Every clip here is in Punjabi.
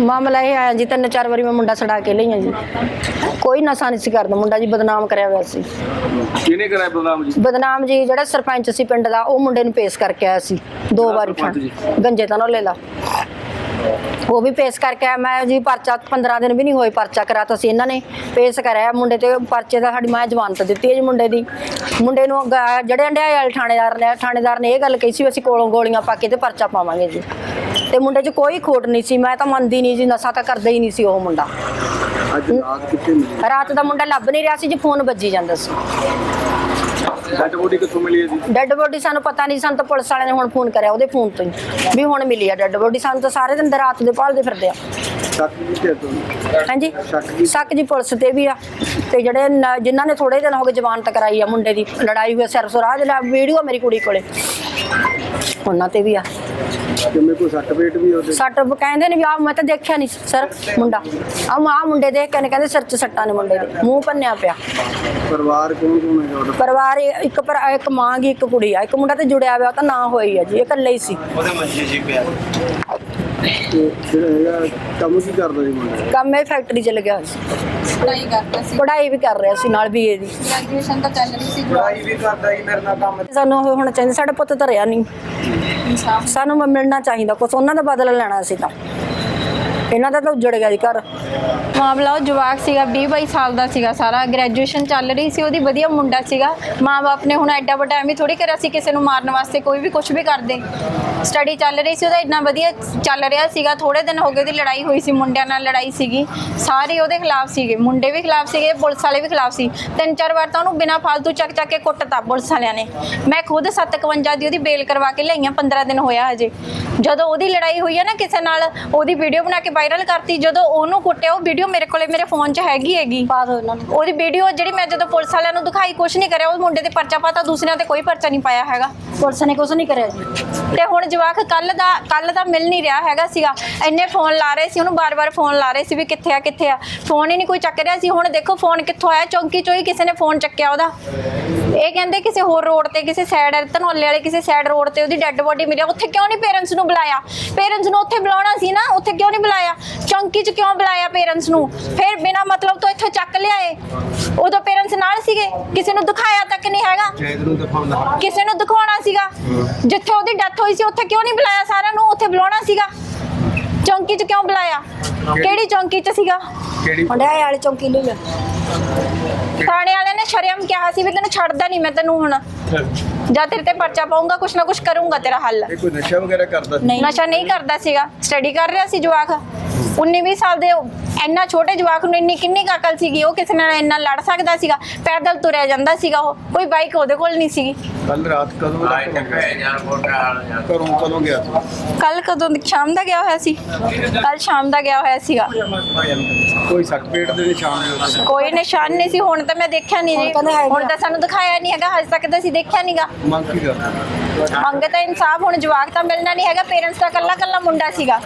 ਮਾਮਲਾ ਇਹ ਆਇਆ ਜੀ ਤਿੰਨ ਚਾਰ ਵਾਰੀ ਮੈਂ ਮੁੰਡਾ ਛਡਾ ਕੇ ਲਈਆਂ ਜੀ। ਕੋਈ ਨਸ਼ਾ ਨਹੀਂ ਸੀ ਕਰਦਾ ਮੁੰਡਾ ਜੀ ਬਦਨਾਮ ਕਰਿਆ ਹੋਇਆ ਸੀ। ਕਿਹਨੇ ਕਰਾਇਆ ਬਦਨਾਮ ਜੀ? ਬਦਨਾਮ ਜੀ ਜਿਹੜਾ ਸਰਪੰਚ ਸੀ ਪਿੰਡ ਦਾ ਉਹ ਮੁੰਡੇ ਨੂੰ ਪੇਸ਼ ਕਰਕੇ ਆਇਆ ਸੀ ਦੋ ਵਾਰੀ? ਗੰਜੇ ਤਾਂ ਲੈ ਲਾ। ਉਹ ਵੀ ਪੇਸ਼ ਕਰਕੇ ਆਇਆ। ਮੈਂ ਜੀ ਪਰਚਾ 15 ਦਿਨ ਵੀ ਨਹੀਂ ਹੋਏ ਪਰਚਾ ਕਰਾਤਾ ਸੀ ਇਹਨਾਂ ਨੇ ਪੇਸ਼ ਕਰਾਇਆ ਮੁੰਡੇ ਤੇ ਪਰਚੇ ਦਾ ਸਾਡੀ ਮਾਂ ਜ਼ਮਾਨਤ ਦਿੱਤੀ ਹੈ ਜੀ ਮੁੰਡੇ ਦੀ। ਮੁੰਡੇ ਨੂੰ ਗ- ਜਿਹੜੇ ਅੰਡਿਆਏ ਵਾਲੇ ਥਾਣੇਦਾਰ ਨੇ ਥਾਣੇਦਾਰ ਨੇ ਇਹ ਗੱਲ ਕਹੀ ਸੀ ਵੀ ਅਸੀਂ ਕੋਲੋਂ ਗੋਲੀਆਂ ਪਾ ਕੇ ਤੇ ਪਰਚਾ ਪਾਵਾਂਗੇ ਜੀ। ਤੇ ਮੁੰਡੇ 'ਚ ਕੋਈ ਖੋਟ ਨਹੀਂ ਸੀ। ਮੈਂ ਤਾਂ ਮੰਨਦੀ ਨਹੀਂ ਜੀ ਨਸ਼ਾ ਤਾਂ ਕਰਦਾ ਹੀ ਨਹੀਂ ਸੀ ਉਹ ਮੁੰਡਾ। ਅੱਜ ਰਾਤ ਕਿੱਥੇ ਮਿਲੀ? ਰਾਤ ਦਾ ਮੁੰਡਾ ਲੱਭ ਨਹੀਂ ਰਿਹਾ ਸੀ ਜੀ ਫੋਨ ਵੱਜੀ ਜਾਂਦਾ ਸੀ। ਡੈਡ ਬੋਡੀ ਕਿੱਥੋਂ ਮਿਲੀ ਹੈ ਜੀ? ਡੈੱਡ ਬੋਡੀ ਸਾਨੂੰ ਪਤਾ ਨਹੀਂ ਸਾਨੂੰ ਤਾਂ ਪੁਲਿਸ ਵਾਲਿਆਂ ਨੇ ਹੁਣ ਫੋਨ ਕਰਿਆ ਉਹਦੇ ਫੋਨ ਤੋਂ ਹੀ ਵੀ ਹੁਣ ਮਿਲੀ ਆ ਡੈੱਡ ਬੋਡੀ ਸਾਨੂੰ ਤਾਂ ਸਾਰੇ ਦਿਨ ਰਾਤ ਦੇ ਭਾਲਦੇ ਫਿਰਦੇ ਆ। ਸ਼ੱਕ ਤੋਂ ਹਾਂਜੀ? ਸ਼ੱਕ ਜੀ ਪੁਲਿਸ ਤੇ ਵੀ ਆ ਤੇ ਜਿਹੜੇ ਨ- ਜਿਨ੍ਹਾਂ ਨੇ ਥੋੜੇ ਦਿਨ ਹੋ ਗਏ ਜ਼ਮਾਨਤ ਕਰਾਈ ਆ ਮੁੰਡੇ ਦੀ ਲੜਾਈ ਹੋਈ ਸਿਰ ਸੁਰਾਜ ਲਾ ਵੀਡੀਓ ਮੇਰੀ ਕੁੜੀ ਕੋਲੇ। ਉਹਨਾਂ ਤੇ ਵੀ ਆ। ਕਿਵੇਂ ਕੋਈ ਸੱਟ ਪੇਟ ਵੀ ਉਹਦੇ? ਸੱਟ ਕਹਿੰਦੇ ਨੇ ਵੀ ਆ ਮੈਂ ਤਾਂ ਦੇਖਿਆ ਨਹੀਂ ਸਰ ਮੁੰਡਾ। ਆ ਆ ਮੁੰਡੇ ਦੇਖ ਕੇ ਨੇ ਕਹਿੰਦੇ ਸਿਰ 'ਚ ਸੱਟਾਂ ਨੇ ਮੁੰਡੇ ਦੇ। ਮੂੰਹ ਪੰਨਿਆ ਪਿਆ। ਪਰਿਵਾਰ ਕੌਣ ਕੌਣ ਹੈ ਤੁਹਾਡਾ? ਪਰਿਵਾਰ ਇਹ- ਇੱਕ ਪਰ ਇੱਕ ਮਾਂ ਗੀ ਇੱਕ ਕੁੜੀ ਆ। ਇੱਕ ਮੁੰਡਾ ਤੇ ਜੁੜਿਆ ਹੋਇਆ ਉਹ ਤਾਂ ਨਾ ਹੋਈ ਆ ਜੀ ਇਹ ਇਕੱਲੇ ਹੀ ਸੀ। ਤੇ ਫਿਰ ਹੈਗਾ ਕੰਮ ਕੀ ਕਰਦਾ ਜੀ ਮੁੰਡਾ? ਕੰਮ ਇਹ ਫੈਕਟਰੀ ਚ ਲੱਗਿਆ ਹੋਇਆ ਸੀ। ਪੜ੍ਹਾਈ ਕਰਦਾ ਸੀ। ਪੜ੍ਹਾਈ ਵੀ ਕਰ ਰਿਹਾ ਸੀ ਨਾਲ ਬੀਏ ਦੀ। ਗ੍ਰੈਜੂਏਸ਼ਨ ਤਾਂ ਚੱਲ ਰਹੀ ਸੀ ਪੜਾਈ ਵੀ ਕਰਦਾ ਜੀ ਮੇਰੇ ਨਾਲ ਕੰਮ। ਸਾਨੂੰ ਉਹ ਹੋਣਾ ਚਾਹੀਦਾ ਸਾਡਾ ਪੁੱਤ ਧਰਿਆ ਨਹੀਂ। ਇਨਸਾਫ ਸਾਨੂੰ ਮ- ਮਿਲਣਾ ਚਾਹੀਦਾ ਕੁਛ ਉਹਨਾਂ ਦਾ ਬਦਲਾ ਲੈਣਾ ਸੀ ਤਾਂ। ਇਹਨਾਂ ਦਾ ਤਾਂ ਉੱਜੜ ਗਿਆ ਜੀ ਘਰ। ਮਾਮਲਾ ਉਹ ਜਵਾਕ ਸੀਗਾ 20 22 ਸਾਲ ਦਾ ਸੀਗਾ ਸਾਰਾ। ਗ੍ਰੈਜੂਏਸ਼ਨ ਚੱਲ ਰਹੀ ਸੀ, ਉਹਦੀ ਵਧੀਆ ਮੁੰਡਾ ਸੀਗਾ। ਮਾਂ-ਬਾਪ ਨੇ ਹੁਣ ਐਡਾ ਵੱਡਾ ਐਵੇਂ ਥੋੜੀ ਕਰਿਆ ਸੀ ਕਿਸੇ ਨੂੰ ਮਾਰਨ ਵਾਸਤੇ, ਕੋਈ ਵੀ ਕੁਝ ਵੀ ਕਰਦੇ। ਸਟੱਡੀ ਚੱਲ ਰਹੀ ਸੀ, ਉਹਦਾ ਇੰਨਾ ਵਧੀਆ ਚੱਲ ਰਿਹਾ ਸੀਗਾ। ਥੋੜੇ ਦਿਨ ਹੋ ਗਏ ਉਹਦੀ ਲੜਾਈ ਹੋਈ ਸੀ, ਮੁੰਡਿਆਂ ਨਾਲ ਲੜਾਈ ਸੀਗੀ। ਸਾਰੇ ਉਹਦੇ ਖਿਲਾਫ ਸੀਗੇ, ਮੁੰਡੇ ਵੀ ਖਿਲਾਫ ਸੀਗੇ, ਪੁਲਿਸ ਵਾਲੇ ਵੀ ਖਿਲਾਫ ਸੀ। ਤਿੰਨ ਚਾਰ ਵਾਰ ਤਾਂ ਉਹਨੂੰ ਬਿਨਾਂ ਫਾਲਤੂ ਚੱਕ ਚੱਕ ਕੇ ਕੁੱਟਤਾ ਪੁਲਿਸ ਵਾਲਿਆਂ ਨੇ। ਮੈਂ ਖੁਦ 751 ਦੀ ਉਹਦੀ ਬੇਲ ਕਰਵਾ ਕੇ ਲਈਆਂ 15 ਦਿਨ ਹੋਇਆ ਹਜੇ। ਜਦੋਂ ਉਹਦੀ ਲੜਾਈ ਹੋਈ ਹੈ ਨਾ ਕਿਸੇ ਨਾਲ, ਉਹਦੀ ਵੀਡੀਓ ਬਣਾ ਕੇ ਵਾਇਰਲ ਕਰਤੀ ਜਦੋਂ ਉਹਨੂੰ ਕੁੱਟਿਆ ਉਹ ਵੀਡੀਓ ਮੇਰੇ ਕੋਲੇ ਮੇਰੇ ਫੋਨ 'ਚ ਹੈਗੀ ਹੈਗੀ। ਪਾ ਦੋ ਇਹਨਾਂ ਨੂੰ। ਉਹਦੀ ਵੀਡੀਓ ਜਿਹੜੀ ਮੈਂ ਜਦੋਂ ਪੁਲਿਸ ਵਾਲਿਆਂ ਨੂੰ ਦਿਖਾਈ ਕੁਛ ਨਹੀਂ ਕਰਿਆ ਉਹ ਮੁੰਡੇ ਤੇ ਪਰਚਾ ਪਾਤਾ ਦੂਸਰਿਆਂ ਤੇ ਕੋਈ ਪਰਚਾ ਨਹੀਂ ਪਾਇਆ ਹੈਗਾ। ਪੁਲਿਸ ਨੇ ਕੁਛ ਨਹੀਂ ਕਰਿਆ ਜੀ। ਤੇ ਹੁਣ ਜਵਾਕ ਕੱਲ ਦਾ ਕੱਲ ਦਾ ਮਿਲ ਨਹੀਂ ਰਿਹਾ ਹੈਗਾ ਸੀਗਾ। ਇੰਨੇ ਫੋਨ ਲਾ ਰਹੇ ਸੀ ਉਹਨੂੰ ਬਾਰ-ਬਾਰ ਫੋਨ ਲਾ ਰਹੇ ਸੀ ਵੀ ਕਿੱਥੇ ਆ ਕਿੱਥੇ ਆ। ਫੋਨ ਹੀ ਨਹੀਂ ਕੋਈ ਚੱਕ ਰਿਹਾ ਸੀ। ਹੁਣ ਦੇਖੋ ਫੋਨ ਕਿੱਥੋਂ ਆਇਆ? ਚੌਂਕੀ ਚੋਂ ਹੀ ਕਿਸੇ ਨੇ ਫੋਨ ਚੱਕਿਆ ਉਹਦਾ। ਇਹ ਕਹਿੰਦੇ ਕਿਸੇ ਹੋਰ ਰੋਡ ਤੇ ਕਿਸੇ ਸਾਈਡ ਧਨੌਲੇ ਵਾਲੇ ਕਿਸੇ ਸਾਈਡ ਰੋਡ ਤੇ ਉਹਦੀ ਡੈੱਡ ਬੋਡੀ ਮਿਲਿਆ। ਉੱਥੇ ਕਿਉਂ ਨਹੀਂ ਪੇਰੈਂਟਸ ਨੂੰ ਬੁਲਾਇਆ? ਪੇਰੈਂਟਸ ਨੂੰ ਉੱਥੇ ਬੁਲਾਉਣਾ ਸੀ ਨਾ ਉੱਥੇ ਕਿਉਂ ਨਹੀਂ ਬੁਲਾਇਆ? ਚੌਂਕੀ 'ਚ ਕਿਉਂ ਬੁਲਾਇਆ ਪੇਰੈਂਟਸ ਨੂੰ? ਫਿਰ ਬਿਨਾ ਮਤਲਬ ਤੋਂ ਇੱਥੋਂ ਚੱਕ ਲਿਆਏ। ਉਦੋਂ ਪੇਰੈਂਟਸ ਨਾਲ ਸੀਗੇ। ਕਿਸੇ ਨੂੰ ਦਿਖਾਇਆ ਤੱਕ ਨਹੀਂ ਹੈਗਾ। ਕਿਸੇ ਨੂੰ ਦਿਖਾਉਣਾ ਸੀਗਾ। ਜਿੱਥੇ ਉਹਦੀ ਡੈਥ ਹੋਈ ਸੀ ਉੱਥੇ ਕਿਉਂ ਨਹੀਂ ਬੁਲਾਇਆ ਸਾਰਿਆਂ ਨੂੰ? ਉੱਥੇ ਬੁਲਾਉਣਾ ਸੀਗਾ। ਚੌਂਕੀ 'ਚ ਕਿਉਂ ਬੁਲਾਇਆ? ਕਿਹੜੀ? ਚੌਂਕੀ 'ਚ ਸੀਗਾ? ਕਿਹੜੀ? ਮੁੰਡਿਆ ਵਾਲੀ ਚੌਂਕੀ ਲਈ ਆ ਥਾਣੇ ਵਾਲਿਆਂ ਨੇ ਸ਼ਰਮ ਕਿਹਾ ਸੀ ਵੀ ਤੈਨੂੰ ਛੱਡਦਾ ਨਹੀਂ ਮੈਂ ਤੈਨੂੰ ਹੁਣ। ਜਾਂ ਤੇਰੇ ਤੇ ਪਰਚਾ ਪਾਉਂਗਾ ਕੁਛ ਨਾ ਕੁਛ ਕਰੂੰਗਾ ਤੇਰਾ ਹੱਲ। ਇਹ ਕੋਈ ਨਸ਼ਾ ਵਗੈਰਾ ਕਰਦਾ ਸੀ? ਨਹੀਂ ਨਸ਼ਾ ਨਹੀਂ ਕਰਦਾ ਸੀਗਾ। ਸਟੱਡੀ ਕਰ ਰਿਹਾ ਸੀ ਜਵਾਕ। 19 20 ਸਾਲ ਦੇ ਇੰਨਾ ਛੋਟੇ ਜਵਾਕ ਨੂੰ ਇੰਨੀ ਕਿੰਨੀ ਕੁ ਅਕਲ ਸੀਗੀ ਉਹ ਕਿਸੇ ਨਾਲ ਇੰਨਾ ਲੜ ਸਕਦਾ ਸੀਗਾ ਪੈਦਲ ਤੁਰਿਆ ਜਾਂਦਾ ਸੀਗਾ ਉਹ ਕੋਈ ਬਾਈਕ ਉਹਦੇ ਕੋਲ ਨਹੀਂ ਸੀਗੀ। ਕੱਲ ਰਾਤ ਕਦੋਂ ਦਾ ਘਰੋਂ ਕਦੋਂ ਗਿਆ ਸੀ ਕੱਲ ਕਦੋਂ ਦੀ- ਸ਼ਾਮ ਦਾ ਗਿਆ ਹੋਇਆ ਸੀ। ਕੱਲ ਸ਼ਾਮ ਦਾ ਗਿਆ ਹੋਇਆ ਸੀਗਾ। ਕੋਈ ਸੱਟ ਪੇਟ ਦੇ ਨਿਸ਼ਾਨ ਨਹੀਂ ਉਹਦੇ ਕੋਈ ਨਿਸ਼ਾਨ ਨਹੀਂ ਸੀ ਹੁਣ ਤਾਂ ਮੈਂ ਦੇਖਿਆ ਨਹੀਂ ਜੀ। ਹੁਣ ਤਾਂ। ਹੁਣ ਤਾਂ ਸਾਨੂੰ ਦਿਖਾਇਆ ਨਹੀਂ ਹੈਗਾ ਹਜੇ ਤੱਕ ਤਾਂ ਅਸੀਂ ਦੇਖਿਆ ਨਹੀਂਗਾ ਮੰਗ ਕੀ ਕਰਦਾ? ਮੰਗ ਤਾਂ ਇਨਸਾਫ ਹੁਣ ਜਵਾਕ ਤਾਂ ਮਿਲਣਾ ਨਹੀਂ ਹੈਗਾ ਪੇਰੈਂਟਸ ਦਾ ਕੱਲਾ ਕੱਲਾ ਮੁੰਡਾ ਸੀਗਾ।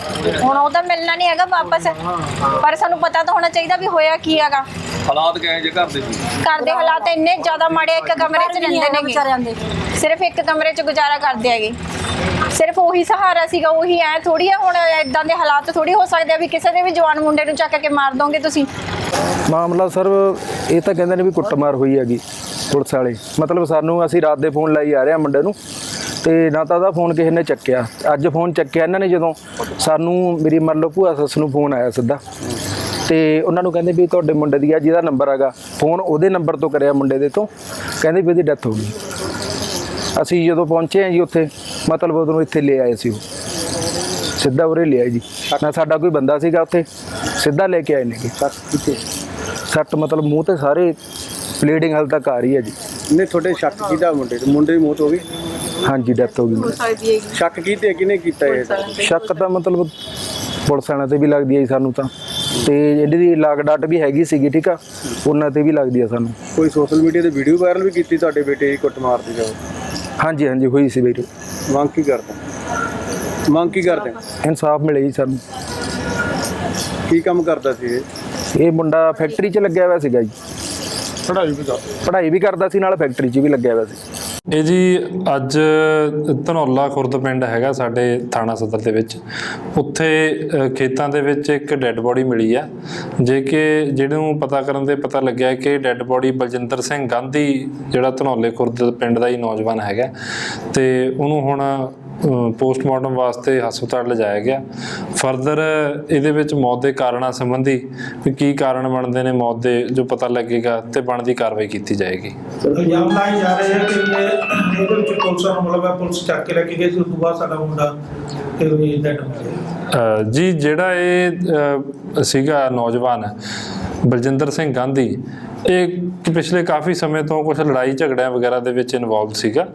ਹੁਣ ਉਹ ਤਾਂ ਮਿਲਣਾ ਨਹੀਂ ਹੈਗਾ ਵਾਪਸ। ਪਰ ਸਾਨੂੰ ਪਤਾ ਤਾਂ ਹੋਣਾ ਚਾਹੀਦਾ ਵੀ ਹੋਇਆ ਕੀ ਹੈਗਾ। ਹਾਲਾਤ ਕਿਹੋ ਜਿਹੇ ਘਰ ਦੇ ਸੀ ਘਰ ਦੇ ਹਾਲਾਤ ਇੰਨੇ ਜ਼ਿਆਦਾ ਮਾੜੇ ਇੱਕ ਕਮਰੇ 'ਚ ਰਹਿੰਦੇ ਨੇ ਵਿਚਾਰਿਆਂ ਦੇ। ਸਿਰਫ ਇੱਕ ਕਮਰੇ 'ਚ ਗੁਜ਼ਾਰਾ ਕਰਦੇ ਹੈਗੇ। ਸਿਰਫ ਉਹੀ ਸਹਾਰਾ ਸੀਗਾ ਉਹੀ ਐ ਥੋੜੀ ਆ ਹੁਣ ਇਦਾਂ ਦੇ ਹਾਲਾਤ ਥੋੜੀ ਹੋ ਸਕਦੇ ਆ ਵੀ ਕਿਸੇ ਦੇ ਵੀ ਜਵਾਨ ਮੁੰਡੇ ਨੂੰ ਚੱਕ ਕੇ ਮਾਰ ਦੋਗੇ ਤੁਸੀਂ। ਮਾਮਲਾ ਸਰ ਇਹ ਤਾਂ ਕਹਿੰਦੇ ਨੇ ਵੀ ਕੁੱਟਮਾਰ ਹੋਈ ਹੈਗੀ ਪੁਲਿਸ ਵਾਲੇ। ਮਤਲਬ ਸਾਨੂੰ ਅਸੀਂ ਰਾਤ ਦੇ ਫੋਨ ਲਾਈ ਆ ਰਹੇ ਆ ਮੁੰਡੇ ਨੂੰ। ਤੇ ਨਾ ਤਾਂ ਉਹਦਾ ਫੋਨ ਕਿਸੇ ਨੇ ਚੱਕਿਆ। ਅੱਜ ਫੋਨ ਚੱਕਿਆ ਇਹਨਾਂ ਨੇ ਜਦੋਂ। ਸਾਨੂੰ ਮੇਰੀ ਮੰਨ ਲਓ ਭੂਆ ਸੱਸ ਨੂੰ ਫੋਨ ਆਇਆ ਸਿੱਧਾ। ਤੇ ਉਹਨਾਂ ਨੂੰ ਕਹਿੰਦੇ ਵੀ ਤੁਹਾਡੇ ਮੁੰਡੇ ਦੀ ਆ ਜਿਹਦਾ ਨੰਬਰ ਹੈਗਾ। ਫੋਨ ਉਹਦੇ ਨੰਬਰ ਤੋਂ ਕਰਿਆ ਮੁੰਡੇ ਦੇ ਤੋਂ। ਕਹਿੰਦੇ ਵੀ ਉਹਦੀ ਡੈਥ ਹੋ ਗਈ। ਅਸੀਂ ਜਦੋਂ ਪਹੁੰਚੇ ਆ ਜੀ ਉੱਥੇ ਮਤਲਬ ਉਹਨੂੰ ਇੱਥੇ ਲੈ ਆਏ ਸੀ ਉਹ। ਸਿੱਧਾ ਉਰੇ ਲਿਆ ਜੀ। ਨਾ ਸਾਡਾ ਕੋਈ ਬੰਦਾ ਸੀਗਾ ਉੱਥੇ। ਸਿੱਧਾ ਲੈ ਕੇ ਆਏ ਸੱਟ ਕਿੱਥੇ? ਸੱਟ ਮਤਲਬ ਮੂੰਹ ਤੇ ਸਾਰੇ ਬਲੀਡਿੰਗ ਹਾਲ ਤੱਕ ਆ ਰਹੀ ਹੈ ਜੀ। ਨੇ ਤੁਹਾਡੇ ਸ਼ੱਕ ਕੀਤਾ ਮੁੰਡੇ ਤੇ ਮੁੰਡੇ ਦੀ ਮੌਤ ਹੋ ਗਈ? ਹਾਂਜੀ ਡੈਥ ਹੋ ਗਈ। ਸ਼ੱਕ ਕੀਤੇ ਕਿਹਨੇ ਕੀਤਾ ਇਹ? ਸ਼ੱਕ ਤਾਂ ਮਤਲਬ ਪੁਲਿਸ ਵਾਲਿਆਂ ਤੇ ਵੀ ਲੱਗਦੀ ਹੈ ਜੀ ਸਾਨੂੰ ਤਾਂ। ਤੇ ਜਿਹੜੀ ਦੀ ਲਾਗ ਡਾਟ ਵੀ ਹੈਗੀ ਸੀਗੀ ਠੀਕ ਆ ਉਹਨਾਂ ਤੇ ਵੀ ਲੱਗਦੀ ਆ ਸਾਨੂੰ। ਕੋਈ ਸੋਸ਼ਲ ਮੀਡੀਆ ਤੇ ਵੀਡੀਓ ਵਾਇਰਲ ਵੀ ਕੀਤੀ ਤੁਹਾਡੇ ਬੇਟੇ ਦੀ ਕੁੱਟ ਮਾਰਦੀ ਜਾਓ ਹਾਂਜੀ ਹਾਂਜੀ ਹੋਈ ਸੀ ਵੀਰੇ ਮੰਗ ਕੀ ਕਰਦਾ? ਮੰਗ ਕੀ ਕਰਦੇ? ਇਨਸਾਫ ਮਿਲੇ ਜੀ ਸਾਨੂੰ। ਕੀ ਕੰਮ ਕਰਦਾ ਸੀ ਇਹ? ਇਹ ਮੁੰਡਾ ਫੈਕਟਰੀ 'ਚ ਲੱਗਿਆ ਹੋਇਆ ਸੀਗਾ ਜੀ। ਪੜ੍ਹਾਈ ਵੀ ਕਰਦਾ ਪੜ੍ਹਾਈ ਵੀ ਕਰਦਾ ਸੀ ਨਾਲ ਫੈਕਟਰੀ 'ਚ ਵੀ ਲੱਗਿਆ ਹੋਇਆ ਸੀ। ਇਹ ਜੀ ਅੱਜ ਧਨੌਲਾ ਖੁਰਦ ਪਿੰਡ ਹੈਗਾ ਸਾਡੇ ਥਾਣਾ ਸਦਰ ਦੇ ਵਿੱਚ। ਉੱਥੇ ਖੇਤਾਂ ਦੇ ਵਿੱਚ ਇੱਕ ਡੈੱਡ ਬੋਡੀ ਮਿਲੀ ਆ। ਜੇ ਕਿ ਜਿਹਨੂੰ ਪਤਾ ਕਰਨ ਦੇ ਪਤਾ ਲੱਗਿਆ ਕਿ ਡੈੱਡ ਬੋਡੀ ਬਲਜਿੰਦਰ ਸਿੰਘ ਗਾਂਧੀ, ਜਿਹੜਾ ਧਨੌਲੇ ਖੁਰਦ ਪਿੰਡ ਦਾ ਹੀ ਨੌਜਵਾਨ ਹੈਗਾ। ਤੇ ਉਹਨੂੰ ਹੁਣ ਪੋਸਟਮਾਰਟਮ ਵਾਸਤੇ ਹਸਪਤਾਲ ਲਿਜਾਇਆ ਗਿਆ। ਫਰਦਰ ਇਹਦੇ ਵਿੱਚ ਮੌਤ ਦੇ ਕਾਰਨਾਂ ਸੰਬੰਧੀ ਵੀ ਕੀ ਕਾਰਨ ਬਣਦੇ ਨੇ ਮੌਤ ਦੇ ਜੋ ਪਤਾ ਲੱਗੇਗਾ ਤੇ ਬਣਦੀ ਕਾਰਵਾਈ ਕੀਤੀ ਜਾਏਗੀ। ਇਲਜ਼ਾਮ ਲਾਏ ਜਾ ਰਹੇ ਹੈ ਕਿ ਇਹ- ਇਹਦੇ ਵਿੱਚ ਪੁਲਿਸ ਨੂੰ ਮਤਲਬ ਹੈ ਪੁਲਿਸ ਚੱਕ ਕੇ ਲੈ ਕੇ ਗਈ ਸੀ ਉਸ ਤੋਂ ਬਾਅਦ ਸਾਡਾ ਮੁੰਡਾ ਤੇ ਵੀ ਡੈਡ ਹੋ ਗਿਆ ਅ, ਜੀ ਜਿਹੜਾ ਇਹ ਸੀਗਾ ਨੌਜਵਾਨ ਬਲਜਿੰਦਰ ਸਿੰਘ ਗਾਂਧੀ ਇਹ ਪਿਛਲੇ ਕਾਫੀ ਸਮੇਂ ਤੋਂ ਕੁਝ ਲੜਾਈ ਝਗੜਿਆਂ ਵਗੈਰਾ ਦੇ ਵਿੱਚ ਇਨਵੋਲਵ ਸੀਗਾ।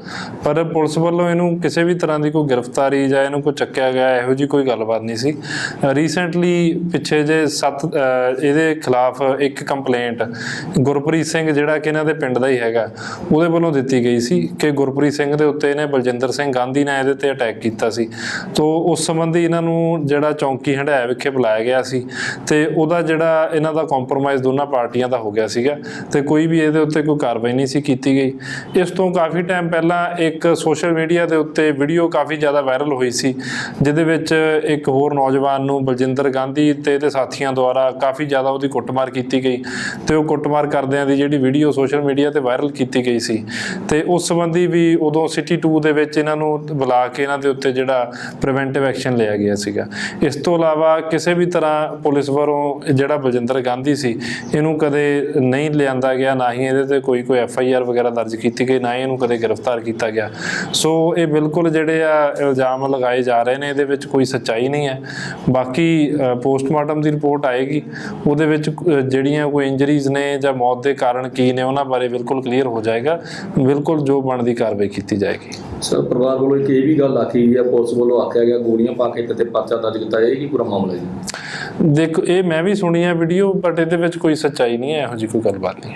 ਪਰ ਪੁਲਿਸ ਵੱਲੋਂ ਇਹਨੂੰ ਕਿਸੇ ਵੀ ਤਰ੍ਹਾਂ ਦੀ ਕੋਈ ਗ੍ਰਿਫਤਾਰੀ ਜਾਂ ਇਹਨੂੰ ਕੋਈ ਚੱਕਿਆ ਗਿਆ, ਇਹੋ ਜੀ ਕੋਈ ਗੱਲਬਾਤ ਨਹੀਂ ਸੀ। ਰੀਸੈਂਟਲੀ ਪਿੱਛੇ ਜੇ ਸੱਤ ਇਹਦੇ ਖਿਲਾਫ ਇੱਕ ਕੰਪਲੇਂਟ ਗੁਰਪ੍ਰੀਤ ਸਿੰਘ ਜਿਹੜਾ ਕਿ ਇਹਨਾਂ ਦੇ ਪਿੰਡ ਦਾ ਹੀ ਹੈਗਾ, ਉਹਦੇ ਵੱਲੋਂ ਦਿੱਤੀ ਗਈ ਸੀ ਕਿ ਗੁਰਪ੍ਰੀਤ ਸਿੰਘ ਦੇ ਉੱਤੇ ਇਹਨੇ ਬਲਜਿੰਦਰ ਸਿੰਘ ਗਾਂਧੀ ਨੇ ਇਹਦੇ ਤੇ ਅਟੈਕ ਕੀਤਾ ਸੀ। ਤੋਂ ਉਸ ਸੰਬੰਧੀ ਇਹਨਾਂ ਨੂੰ ਜਿਹੜਾ ਚੌਂਕੀ ਹੰਡਾਇਆ ਵਿਖੇ ਬੁਲਾਇਆ ਗਿਆ ਸੀ ਤੇ ਉਹਦਾ ਜਿਹੜਾ ਇਹਨਾਂ ਦਾ ਕੰਪਰੋਮਾਈਜ਼ ਦੋਨਾਂ ਪਾਰਟੀਆਂ ਦਾ ਹੋ ਗਿਆ ਸੀਗਾ। ਤੇ ਕੋਈ ਵੀ ਇਹਦੇ ਉੱਤੇ ਕੋਈ ਕਾਰਵਾਈ ਨਹੀਂ ਸੀ ਕੀਤੀ ਗਈ। ਇਸ ਤੋਂ ਕਾਫੀ ਟਾਈਮ ਪਹਿਲਾਂ ਇੱਕ ਸੋਸ਼ਲ ਮੀਡੀਆ ਦੇ ਉੱਤੇ ਵੀਡੀਓ ਕਾਫੀ ਜ਼ਿਆਦਾ ਵਾਇਰਲ ਹੋਈ ਸੀ, ਜਿਹਦੇ ਵਿੱਚ ਇੱਕ ਹੋਰ ਨੌਜਵਾਨ ਨੂੰ ਬਲਜਿੰਦਰ ਗਾਂਧੀ ਤੇ ਇਹਦੇ ਸਾਥੀਆਂ ਦੁਆਰਾ ਕਾਫੀ ਜ਼ਿਆਦਾ ਉਹਦੀ ਕੁੱਟਮਾਰ ਕੀਤੀ ਗਈ ਤੇ ਉਹ ਕੁੱਟਮਾਰ ਕਰਦਿਆਂ ਦੀ ਜਿਹੜੀ ਵੀਡੀਓ ਸੋਸ਼ਲ ਮੀਡੀਆ ਤੇ ਵਾਇਰਲ ਕੀਤੀ ਗਈ ਸੀ ਤੇ ਉਸ ਸੰਬੰਧੀ ਵੀ ਉਦੋਂ ਸਿਟੀ 2 ਦੇ ਵਿੱਚ ਇਹਨਾਂ ਨੂੰ ਬੁਲਾ ਕੇ ਇਹਨਾਂ ਦੇ ਉੱਤੇ ਜਿਹੜਾ ਪ੍ਰੀਵੈਂਟਿਵ ਐਕਸ਼ਨ ਲਿਆ ਗਿਆ ਸੀਗਾ। ਇਸ ਤੋਂ ਇਲਾਵਾ ਕਿਸੇ ਵੀ ਤਰ੍ਹਾਂ ਪੁਲਿਸ ਵੱਲੋਂ ਜਿਹੜਾ ਬਲਜਿੰਦਰ ਗਾਂਧੀ ਸੀ, ਇਹਨੂੰ ਕਦੇ ਨਹੀਂ ਲਿਆਂਦਾ ਗਿਆ, ਨਾ ਹੀ ਇਹਦੇ ਤੇ ਕੋਈ ਕੋਈ ਐਫ ਆਈ ਆਰ ਵਗੈਰਾ ਦਰਜ ਕੀਤੀ ਗਈ, ਨਾ ਹੀ ਇਹਨੂੰ ਕਦੇ ਗ੍ਰਿਫਤਾਰ ਕੀਤਾ ਗਿਆ। ਸੋ ਇਹ ਬਿਲਕੁਲ ਜਿਹੜੇ ਆ ਇਲਜ਼ਾਮ ਲਗਾਏ ਜਾ ਰਹੇ ਨੇ, ਇਹਦੇ ਵਿੱਚ ਕੋਈ ਸੱਚਾਈ ਨਹੀਂ ਹੈ। ਬਾਕੀ ਪੋਸਟਮਾਰਟਮ ਦੀ ਰਿਪੋਰਟ ਆਏਗੀ। ਉਹਦੇ ਵਿੱਚ ਜਿਹੜੀਆਂ ਕੋਈ ਇੰਜਰੀਜ਼ ਨੇ ਜਾਂ ਮੌਤ ਦੇ ਕਾਰਨ ਕੀ ਨੇ, ਉਹਨਾਂ ਬਾਰੇ ਬਿਲਕੁਲ ਕਲੀਅਰ ਹੋ ਜਾਏਗਾ। ਬਿਲਕੁਲ ਜੋ ਬਣਦੀ ਕਾਰਵਾਈ ਕੀਤੀ ਜਾਏਗੀ। ਸਰ, ਪਰਿਵਾਰ ਵੱਲੋਂ ਇੱਕ ਇਹ ਵੀ ਗੱਲ ਆਖੀ ਗਈ ਹੈ, ਪੁਲਿਸ ਵੱਲੋਂ ਆਖਿਆ ਗਿਆ, ਗੋਲੀਆਂ ਪਾ ਕੇ ਤੇ ਪਰਚਾ ਦਰਜ ਕੀਤਾ ਜਾਏਗੀ ਪੂਰਾ ਮਾਮਲਾ ਜੀ? ਦੇਖੋ, ਇਹ ਮੈਂ ਵੀ ਸੁਣੀ ਹੈ ਵੀਡੀਓ ਬਟ ਇਹਦੇ ਵਿੱਚ ਕੋਈ ਸੱਚਾਈ ਨਹੀਂ ਹੈ, ਇਹੋ ਜਿਹੀ ਕੋਈ ਗੱਲਬਾਤ ਨਹੀਂ ਹੈ।